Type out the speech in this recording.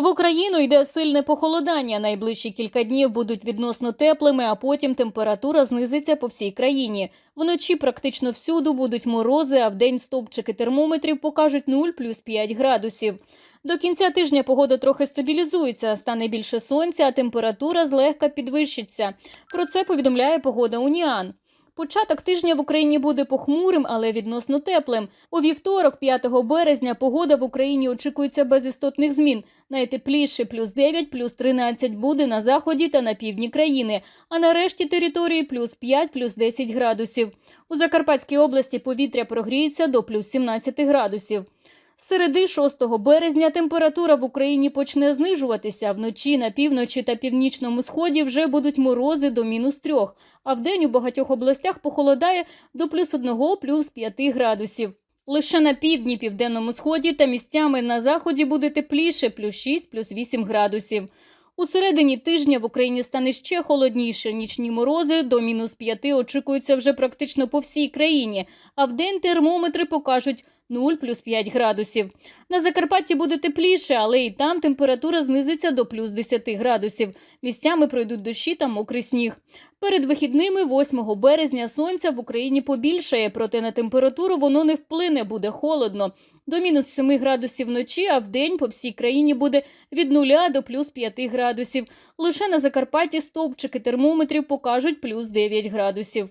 В Україну йде сильне похолодання. Найближчі кілька днів будуть відносно теплими, а потім температура знизиться по всій країні. Вночі практично всюди будуть морози, а вдень стовпчики термометрів покажуть 0 плюс 5 градусів. До кінця тижня погода трохи стабілізується, стане більше сонця, а температура злегка підвищиться. Про це повідомляє погода Уніан. Початок тижня в Україні буде похмурим, але відносно теплим. У вівторок, 5 березня, погода в Україні очікується без істотних змін. Найтепліше плюс 9, плюс 13 буде на заході та на півдні країни, а на решті території плюс 5, плюс 10 градусів. У Закарпатській області повітря прогріється до плюс 17 градусів. Середи 6 березня температура в Україні почне знижуватися. Вночі на півночі та північному сході вже будуть морози до мінус 3, а вдень у багатьох областях похолодає до плюс 1, плюс 5 градусів. Лише на півдні, південному сході та місцями на заході буде тепліше плюс 6, плюс 8 градусів. У середині тижня в Україні стане ще холодніше. Нічні морози до мінус 5 очікуються вже практично по всій країні, а вдень термометри покажуть 0 плюс 5 градусів. На Закарпатті буде тепліше, але і там температура знизиться до плюс 10 градусів. Місцями пройдуть дощі та мокрий сніг. Перед вихідними 8 березня сонця в Україні побільшає, проте на температуру воно не вплине, буде холодно. До мінус 7 градусів вночі, а вдень по всій країні буде від 0 до плюс 5 градусів. Лише на Закарпатті стовпчики термометрів покажуть плюс 9 градусів.